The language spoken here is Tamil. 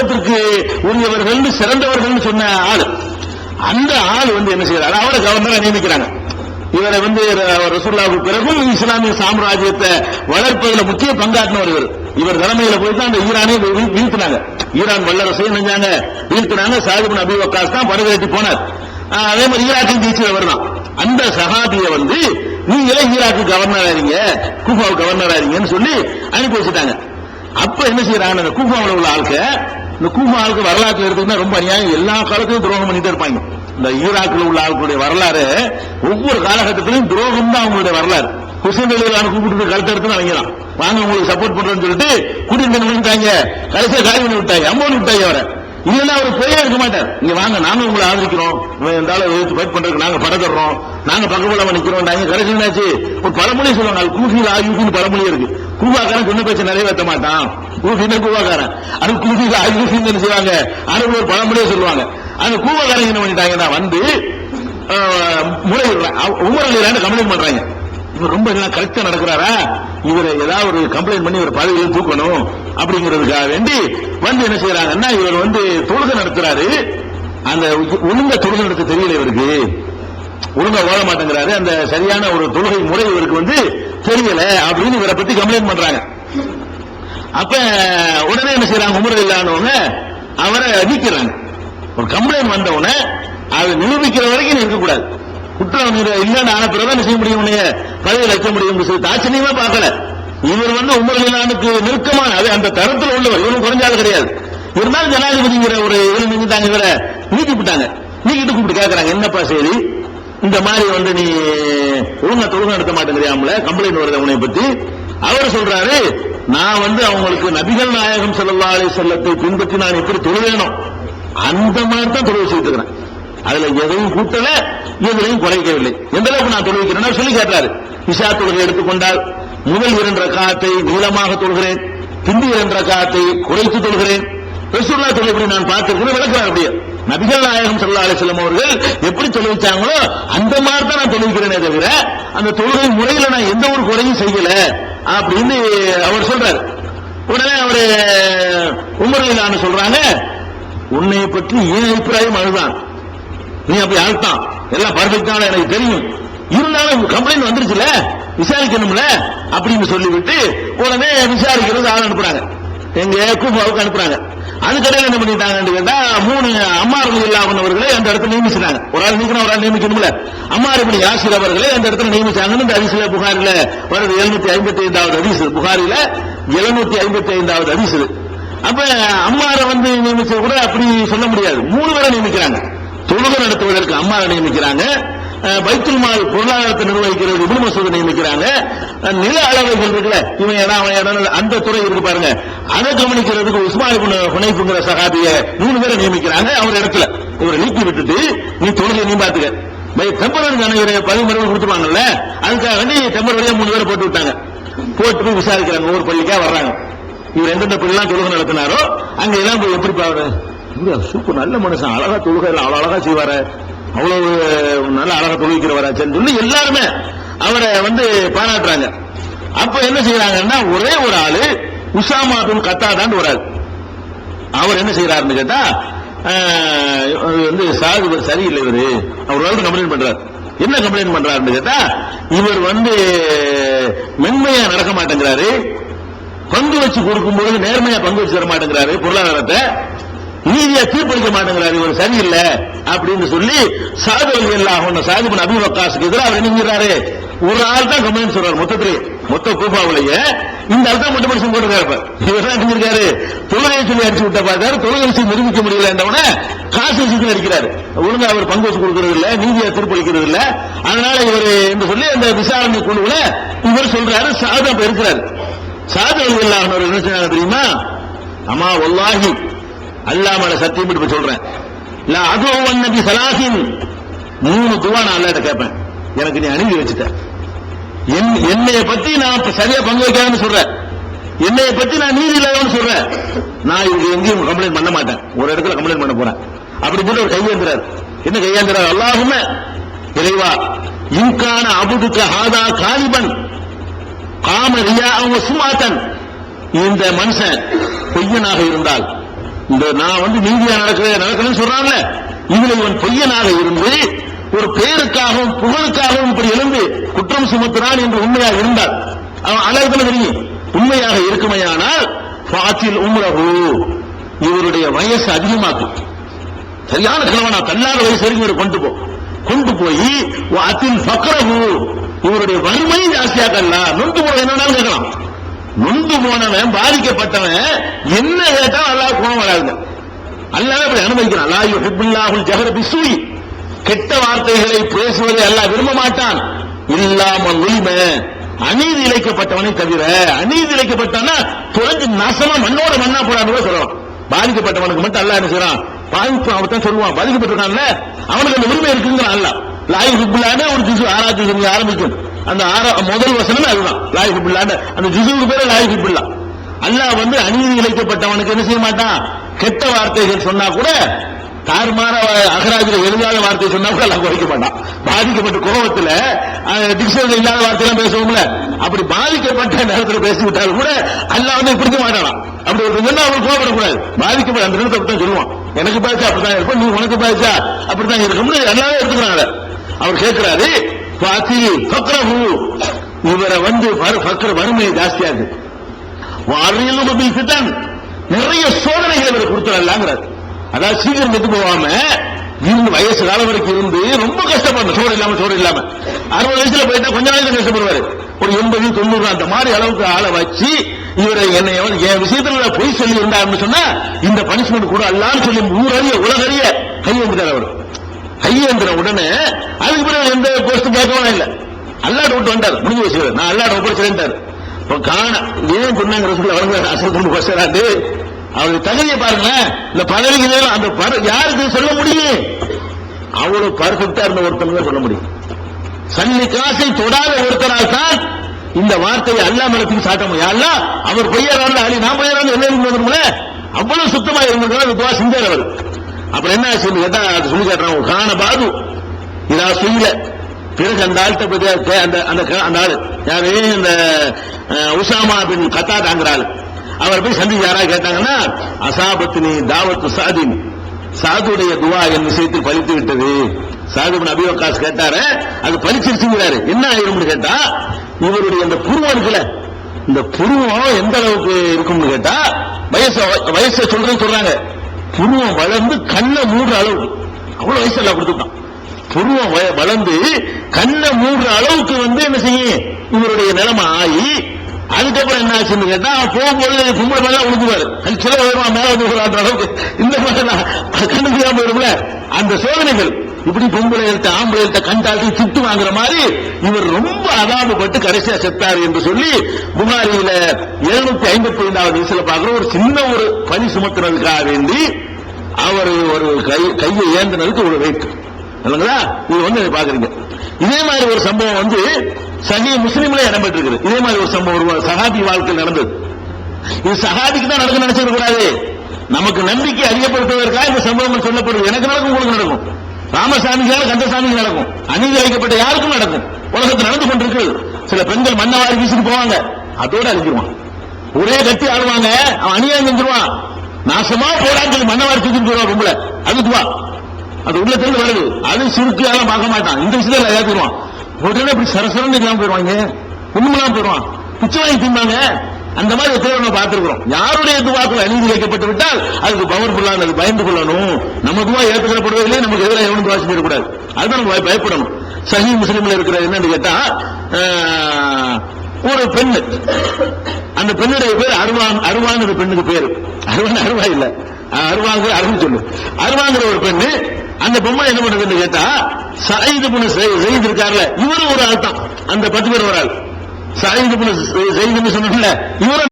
மார்க்கத்திற்கு உரியவர்கள் சிறந்தவர்கள் சொன்ன ஆள். அந்த ஆள் வந்து என்ன செய்யறாரு அவரை கவர்னரா நியமிக்கிறாங்க. இவரை வந்து ரசூல்லாவுக்கு பிறகும் இஸ்லாமிய சாம்ராஜ்யத்தை வளர்ப்பதில் முக்கிய பங்காற்றினவர் இவர். இவர் தலைமையில போய் தான் அந்த ஈரானை வீழ்த்தினாங்க. ஈரான் வல்லரசையும் நினைஞ்சாங்க வீழ்த்தினாங்க. சாஹிபின் அபி வக்காஸ் தான் வரவேற்றி போனார். அதே மாதிரி ஈராக்கின் ஜெயிச்சவர் தான் அந்த சஹாபிய வந்து நீங்களே ஈராக்கு கவர்னர் ஆறீங்க கூஃபாவு கவர்னர் ஆறீங்கன்னு சொல்லி அனுப்பி வச்சுட்டாங்க. அப்ப என்ன செய்யறாங்க? அந்த கூஃபாவில் உள்ள ஆளுக்கு இந்த கூஃபா ஆளுக்கு வரலாற்றுல எடுத்துக்கிட்டா ரொம்ப அநியாயம். எல்லா காலத்திலும் துரோகம் பண்ணிட்டு இருப்பாங்க. இந்த ஈராக்கில் உள்ள ஆளுடைய வரலாறு ஒவ்வொரு காலகட்டத்திலும் துரோகம் தான் அவங்களுடைய வரலாறு. குசன் அலிலான கூப்பிட்டு கழுத்து எடுத்து அவங்கலாம் வாங்க உங்களுக்கு சப்போர்ட் பண்றேன்னு சொல்லிட்டு கூட்டிட்டு வந்துட்டாங்க கடைசியா காலி பண்ணி விட்டாங்க. அம்மன் விட்டாங்க அவரை. இல்லைன்னா அவர் போயே இருக்க மாட்டார். இங்க வாங்க நாங்க உங்களை ஆதரிக்கிறோம். இருந்தாலும் எதிர்த்து ஃபைட் பண்றதுக்கு நாங்க படத்துறோம் நாங்க பக்கபலமா நிக்கிறோம் நாங்க கடைசி என்னாச்சு? ஒரு பழமொழி சொல்லுவாங்க அது கூஃபியில் ஆயுக்குன்னு பழமொழி இருக்கு. கூவாக்காரன் சொன்ன நிறைய நிறைவேற்ற மாட்டான். கூஃபின்னா கூவாக்காரன். அது கூஃபியில் ஆயுபின்னு என்ன செய்வாங்க? அது ஒரு பழமொழியே சொல்லுவாங்க. அந்த கூவக்காரங்க என்ன பண்ணிட்டாங்கன்னா வந்து முறை உமர் கம்ப்ளைண்ட் பண்றாங்க. இவர் ரொம்ப எல்லாம் கரெக்டா நடக்கிறாரா? இவரை ஏதாவது ஒரு கம்ப்ளைண்ட் பண்ணி இவர் பதவியில் தூக்கணும் அப்படிங்கிறதுக்காக வேண்டி வந்து என்ன செய்யறாங்கன்னா இவர் வந்து தொழுகை நடத்துறாரு. அந்த ஒழுங்க தொழுகை நடத்த தெரியல இவருக்கு. ஒழுங்கா ஓட மாட்டேங்கிறாரு. அந்த சரியான ஒரு தொழுகை முறை இவருக்கு வந்து தெரியல அப்படின்னு இவரை பத்தி கம்ப்ளைண்ட் பண்றாங்க. அப்ப உடனே என்ன செய்யறாங்க உமர் இல்லாதவங்க அவரை நீக்கிறாங்க ஒரு கம்ப்ளைண்ட் வந்த அதை நிரூபிக்கிற வரைக்கும் இருக்கக்கூடாது. குற்றம் இல்லைன்னு ஆன பிறகு என்ன செய்ய முடியும்? உன்னைய பதவியில் வைக்க முடியும் சொல்லி தாட்சணியமா பார்க்கல. இவர் வந்து உமர் இல்லானுக்கு நெருக்கமான அது அந்த தரத்தில் உள்ளவர். இவரும் குறைஞ்சாலும் கிடையாது. இருந்தாலும் ஜனாதிபதிங்கிற ஒரு இவரு நினைத்தாங்க இவரை நீக்கி விட்டாங்க. நீக்கிட்டு கூப்பிட்டு கேட்கறாங்க என்னப்பா சரி இந்த மாதிரி வந்து நீ ஒழுங்கா தொழுங்க நடத்த மாட்டேங்கிறியாமல? கம்ப்ளைண்ட் வருது உன்னை பத்தி. அவர் சொல்றாரு நான் வந்து அவங்களுக்கு நபிகள் நாயகம் ஸல்லல்லாஹு அலைஹி செல்லத்தை பின்பற்றி நான் எப்படி தொழுவேணும் அந்த மாதிரி தான் தொழில் செய்து இருக்கிறேன் அதுல எதையும் கூட்டல எதுலையும் குறைக்கவில்லை. எந்த அளவுக்கு நான் தொழுவிக்கிறேன் சொல்லி கேட்டாரு இஷா தொழுகை எடுத்துக்கொண்டால் முதல் இரண்டு காத்தை நீளமாக தொழுகிறேன் பிந்தி இரண்டு காத்தை குறைத்து தொழுகிறேன். ரசூல்லா தொழில் நான் பார்த்திருக்கிறேன் விளக்குறார் அப்படியே. நபிகள் நாயகம் ஸல்லல்லாஹு அலைஹி அவர்கள் எப்படி தொழுவிச்சாங்களோ அந்த மாதிரி தான் நான் தொழுவிக்கிறேனே தவிர அந்த தொழுகை முறையில நான் எந்த ஒரு குறையும் செய்யல. அப்படின்னு அவர் சொல்றாரு. உடனே அவரு நான் சொல்றாங்க உன்னை பற்றி ஏன் அபிப்பிராயம் அழுதான்? நீ அப்படி அழுத்தான். எல்லாம் பர்ஃபெக்டான எனக்கு தெரியும். இருந்தாலும் கம்ப்ளைண்ட் வந்துருச்சுல? விசாரிக்கணும்ல? அப்படின்னு சொல்லிவிட்டு உடனே விசாரிக்கிறது ஆள் அனுப்புறாங்க. எங்க கூப்பாவுக்கு அனுப்புறாங்க. அதுக்கடையில் என்ன பண்ணிட்டாங்கன்னு கேட்டா மூணு அம்மார் இல்லாமல் அவர்களை அந்த இடத்துல நியமிச்சாங்க ஒரு ஆள் நீக்கணும் ஒரு ஆள் நியமிக்கணும்ல. அம்மார் இப்படி யாசிர் அவர்களே அந்த இடத்துல நியமிச்சாங்கன்னு இந்த அதிசல புகாரில வருது எழுநூத்தி ஐம்பத்தி ஐந்தாவது அரிசு புகாரில எழுநூத்தி ஐம்பத்தி ஐந்தாவது அரிசு அப்ப அம்மாரை வந்து நியமிச்சது கூட அப்படி சொல்ல முடியாது. மூணு பேரை நியமிக்கிறாங்க. தொழுகை நடத்துவதற்கு அம்மாரை நியமிக்கிறாங்க. பைத்துல் மால் பொருளாதாரத்தை நிர்வகிக்கிறது இப்னு மசூதை நியமிக்கிறாங்க. நில அளவைகள் இருக்குல்ல இவன் இடம் அவன் இடம் அந்த துறை இருக்கு பாருங்க. அதை கவனிக்கிறதுக்கு உஸ்மான் புனைப்புங்கிற சகாபிய மூணு பேரை நியமிக்கிறாங்க அவர் இடத்துல. இவரை நீக்கி விட்டுட்டு நீ தொழுகை நீ பாத்துக்க டெம்பரரி தானே பதிமூணு கொடுத்துருவாங்கல்ல அதுக்காக வேண்டி டெம்பரரியா மூணு பேரை போட்டு விட்டாங்க. போட்டு போய் விசாரிக்கிறாங்க ஒவ்வொரு பள்ளிக்கா வர்றாங்க. இவர் எந்தெந்த பள்ளிலாம் தொழுகை நடத்தினாரோ அங்க எல்லாம் போய் எப்படி பாரு சூப்பர் நல்ல மனுஷன் அழகா தொழுகை எல்லாம் அவ்வளவு அழகா செய்வாரு. அவ்வளவு நல்ல அழகா தொழுவிக்கிறவராச்சேன்னு சொல்லி எல்லாருமே அவரை வந்து பாராட்டுறாங்க. அப்ப என்ன செய்யறாங்கன்னா ஒரே ஒரு ஆளு உசாமா பின் கத்தாதான் வராது. அவர் என்ன செய்யறாருன்னு கேட்டா வந்து சாது சரியில்லை இவரு. அவர் வந்து கம்ப்ளைண்ட் பண்றாரு. என்ன கம்ப்ளைண்ட் பண்றாருன்னு கேட்டா இவர் வந்து மென்மையா நடக்க மாட்டேங்கிறாரு. பங்கு வச்சு கொடுக்கும்போது நேர்மையா பங்கு வச்சு தர மாட்டேங்கிறாரு பொருளாதாரத்தை. நீதியா தீர்ப்பளிக்க மாட்டேங்கிறாரு இவர் சரியில்லை அப்படின்னு சொல்லி சாது அலி அல்லாஹ் சாதிபன் அபிவக்காசுக்கு எதிராக அவர் நினைக்கிறாரு ஒரு ஆள் தான் கம்ப்ளைண்ட் சொல்றாரு மொத்தத்திலே. மொத்த கூப்பாவிலேயே இந்த அளவுக்கு மட்டும் மனுஷன் போட்டுருக்காரு இவர் தான் செஞ்சிருக்காரு? தொழுகையை சொல்லி அடிச்சு விட்ட பார்த்தாரு தொழுகை விஷயம் நிரூபிக்க முடியல என்றவன காசு விஷயத்தில் அடிக்கிறாரு. ஒழுங்கா அவர் பங்கு வச்சு கொடுக்கறது இல்ல நீதியா தீர்ப்பளிக்கிறது இல்ல. அதனால இவர் என்று சொல்லி அந்த விசாரணை குழுவுல இவர் சொல்றாரு சாதா இருக்கிறாரு. சாது அலி என்ன சொன்னாங்க தெரியுமா? அம்மா ஒல்லாகி அல்லாமல சத்தியம் இப்ப சொல்றேன். இல்ல அதுவும் நபி சலாசின். மூணு துவா நான் அல்லாட்ட கேட்பேன் எனக்கு நீ அணுகி வச்சுட்டேன் என்னைய பத்தி நான் சரியா பங்கு வைக்காதுன்னு சொல்றேன். என்னைய பத்தி நான் நீதி இல்லாதவன்னு சொல்றேன். நான் இங்க எங்கேயும் கம்ப்ளைண்ட் பண்ண மாட்டேன். ஒரு இடத்துல கம்ப்ளைண்ட் பண்ண போறேன். அப்படி போட்டு ஒரு கையேந்திரார் என்ன கையேந்திரார் அல்லாஹுமே இறைவா இன்கான அபுதுக்க ஹாதா காலிபன் காம ரியா சுமாத்தன் இந்த மனுஷன் பொய்யனாக இருந்தால் இந்த நான் வந்து நீதியா நடக்கிறேன் நடக்கணும்னு சொல்றான்ல. இதுல இவன் பொய்யனாக இருந்து ஒரு பேருக்காகவும் புகழுக்காகவும் இப்படி எழுந்து குற்றம் சுமத்துறான் என்று உண்மையாக இருந்தால் அவன் அழகுல தெரியும் உண்மையாக இருக்குமையானால் பாத்தில் உம்ரகு இவருடைய வயசு அதிகமாக்கும். சரியான கிழவனா தள்ளாத வயசு வரைக்கும் இவரை கொண்டு போ. கொண்டு போய் அத்தில் பக்ரஹு இவருடைய வறுமை ஜாஸ்தியாக்கல நொந்து போன என்னன்னாலும் கேட்கலாம். நொந்து போனவன் பாதிக்கப்பட்டவன் என்ன கேட்டா அல்லாஹ் கோணம் வராது அல்லாஹ் இப்படி அனுமதிக்கிறான் அல்லாஹ் யுஹிப்புல்லாஹுல் ஜஹர் பிசூயி கெட்ட வார்த்தைகளை பேசுவதை அல்ல விரும்ப மாட்டான். இல்லாமல் உரிமை அநீதி இழைக்கப்பட்டவனை தவிர அநீதி இழைக்கப்பட்டானா தொலைஞ்சு நாசமா மண்ணோட மண்ணா போடான்னு கூட சொல்லலாம். பாதிக்கப்பட்டவனுக்கு மட்டும் அல்லாஹ் என்ன செய்யறான்? பாதிப்பு அவன் தான் சொல்லுவான். பாதிக்கப்பட்டிருக்கான்ல அவனுக்கு அந்த உரிமை இருக்குங்கிறான் அல்லாஹ். லாய் ஹுப்புல்லான்னு ஒரு ஜிசு ஆறாவது ஜிசு ஆரம்பிக்கும். அந்த ஆறா முதல் வசனமே அதுதான். லாய் ஹுப்புல்லான்னு. அந்த ஜிசுவுக்கு பேர் லாய் ஹுப்புல்லா. அல்லாஹ் வந்து அநீதி இழைக்கப்பட்டவனுக்கு என்ன செய்ய மாட்டான்? கெட்ட வார்த்தைகள் சொன்னா கூட தாறுமான அகராஜில் எழுதாத வார்த்தை சொன்னா கூட அல்லாஹ் குறைக்க மாட்டான். பாதிக்கப்பட்ட கோபத்துல டிக்ஷனரி இல்லாத வார்த்தையெல்லாம் பேசுவோம்ல. அப்படி பாதிக்கப்பட்ட நேரத்தில் பேசிவிட்டாலும் கூட அல்லா வந்து பிடிக்க மாட்டானா அப்படி ஒரு சொன்னா அவன் கோபப்படக்கூடாது. பாதிக்கப்பட்ட அந்த நேரத்தை அப்படித்தான் சொல்லுவான். எனக்கு பாய்ச்சா அப்படித்தான் இருப்போம் நீ உனக்கு பாதிச்சா அப்படித்தான் இருக்கும்னு எல்லாரும் எடுத்துக்கிறாங்க அவர் கேட்கிறாரு பாத்தி பக்ரஹு இவரை வந்து வறு- வறுமையை ஜாஸ்தியா ஜாஸ்தியாகுது. அறியலும் பில் நிறைய சோதனைகள் இவர் கொடுத்துடலாங்கிறார் அதாவது சீக்கிரம் கெட்டு போகாம இருந்து வயசு காலம் வரைக்கும் இருந்து ரொம்ப கஷ்டப்படணும் சோறு இல்லாம சோறு இல்லாம. அறுபது வயசுல போயிட்டா கொஞ்ச நாளைக்கு கஷ்டப்படுவாரு. ஒரு எண்பது தொண்ணூறு அந்த மாதிரி அளவுக்கு ஆளை வச்சு இவரை என்னை என் விஷயத்துல பொய் சொல்லி இருந்தாருன்னு சொன்னா இந்த பனிஷ்மெண்ட் கூட அல்லான்னு சொல்லி ஊரறிய உலகறிய கையெழுந்துட்டார் அவர். கையேந்திர உடனே அதுக்கு பிறகு எந்த போஸ்ட் கேட்கவும் இல்லை. அல்லாட விட்டு வந்தார். முடிஞ்சு வச்சு நான் அல்லாட ஒப்படைச்சிருந்தார் இப்ப காண ஏன் சொன்னாங்க ரசூல் அவங்க அசல் கொண்டு வச்சாரு அவருடைய தகுதியை பாருங்க இந்த பதவிக்கு அந்த யாருக்கு சொல்ல முடியும்? அவ்வளவு பர்ஃபெக்டா இருந்த ஒருத்தன் தான் சொல்ல முடியும். சன்னி காசை தொடாத ஒருத்தரால் தான் இந்த வார்த்தையை அல்லா மனத்துக்கு சாட்ட முடியும். அல்ல அவர் பொய்யறாரு அலி நான் பொய்யறாரு என்ன இருந்ததுல அவ்வளவு சுத்தமா இருந்ததுனால அது துவா செஞ்சார் அவர். அப்புறம் என்ன சொல்லி கேட்டா சொல்லி கேட்டான் காண பாது. இதா செய்யல பிறகு அந்த ஆள்கிட்ட போய் கே- அந்த அந்த க- அந்த ஆள் யாரு? இந்த உஷாமா உசாமா பின் கத்தா தாங்கிற அவர் போய் சந்திச்சு யாரா கேட்டாங்கன்னா அசாபத்தினி தாவத்து சாதின். சாதுடைய துவா என் விஷயத்தில் பலித்து விட்டது. சாது அபிவகாஸ் கேட்டாரு அது பலிச்சிருச்சுங்கிறாரு என்ன ஆயிரும்னு கேட்டா இவருடைய அந்த புருவம் இருக்குல்ல இந்த புருவம் எந்த அளவுக்கு இருக்கும்னு கேட்டா வயசு வயசை சொல்றேன்னு சொல்றாங்க. புருவம் வளர்ந்து கண்ணை மூடுற அளவு அவ்வளவு வயசு எல்லாம் கொடுத்துட்டான் புருவம் வளர்ந்து கண்ணை மூடுற அளவுக்கு வந்து என்ன செய்யும்? இவருடைய நிலைமை ஆகி அதுக்கப்புறம் என்ன ஆச்சுன்னு கேட்டா போகும்போது கும்பல் மேல உழுதுவாரு. சில வருவான் மேல வந்து அளவுக்கு இந்த மாதிரி தான் கண்டுபிடிக்காம போயிடும்ல அந்த சோதனைகள். இப்படி பொம்பளைகள்ட்ட ஆம்பளைகள்ட்ட கண்டாட்டி திட்டு வாங்குற மாதிரி இவர் ரொம்ப அதாபப்பட்டு கடைசியா செத்தார் என்று சொல்லி புகாரியில எழுநூத்தி ஐம்பத்தி ஐந்தாவது வயசுல பாக்குற ஒரு சின்ன ஒரு பணி சுமத்துறதுக்காக வேண்டி அவர் ஒரு கை கையை ஏந்தினதுக்கு ஒரு வெயிட் இல்லைங்களா? இது வந்து பாக்குறீங்க இதே மாதிரி ஒரு சம்பவம் வந்து சஹி முஸ்லீம்ல இடம்பெற்றிருக்குது. இதே மாதிரி ஒரு சம்பவம் ஒரு சஹாபி வாழ்க்கையில் நடந்தது. இது சஹாபிக்கு தான் நடக்க நினைச்சிருக்க கூடாது. நமக்கு நம்பிக்கை அதிகப்படுத்துவதற்காக இந்த சம்பவம் சொல்லப்படுது. எனக்கு நடக்கும் உங்களுக்கு நடக்கும். ராமசாமிக்கால கந்தசாமிக்கு நடக்கும். அநீதி அளிக்கப்பட்ட யாருக்கும் நடக்கும். உலகத்தில் நடந்து கொண்டிருக்கு. சில பெண்கள் மண்ணவாரி வீசிட்டு போவாங்க. அதோட அழிஞ்சிருவான். ஒரே கட்டி ஆடுவாங்க அவன் அநியாயம் செஞ்சிருவான். நாசமா போடான்னு சொல்லி மண்ணவாரி தூக்கிட்டு போவான் ரொம்பல அது அது உள்ள வருது. அது சுருக்கி பார்க்க மாட்டான். இந்த விஷயத்துல ஏற்றுவான் உடனே இப்படி சரசரன்னு இல்லாம போயிடுவாங்க. ஒண்ணுமெல்லாம் போயிடுவான். பிச்சை வாங்கி திம்பாங்க அந்த மாதிரி எப்போ நம்ம பார்த்திருக்கிறோம். யாருடைய துவாக்கள் அநீதி வைக்கப்பட்டு விட்டால் அதுக்கு பவர்ஃபுல்லான அது பயந்து கொள்ளணும். நம்ம துவா ஏற்றுக்கப்படுவதில்லை நமக்கு எதிராக எவனும் துவா செய்யக்கூடாது அதுதான் நம்ம பயப்படணும். சஹி முஸ்லீம்ல இருக்கிற என்னன்னு கேட்டா ஒரு பெண் அந்த பெண்ணுடைய பேர் அருவான் அருவான் பெண்ணுக்கு பேரு. அருவான் அருவா இல்ல. அருவாங்க அருண் சொல்லு. அருவாங்கிற ஒரு பெண்ணு அந்த பொம்மை என்ன பண்ணுதுன்னு கேட்டா சயீது புனு செய்து இருக்கார்ல இவரும் ஒரு ஆள் தான் அந்த பத்து பேர் ஒரு ஆள். சயீது புனு செய்துன்னு சொன்னல இவரும்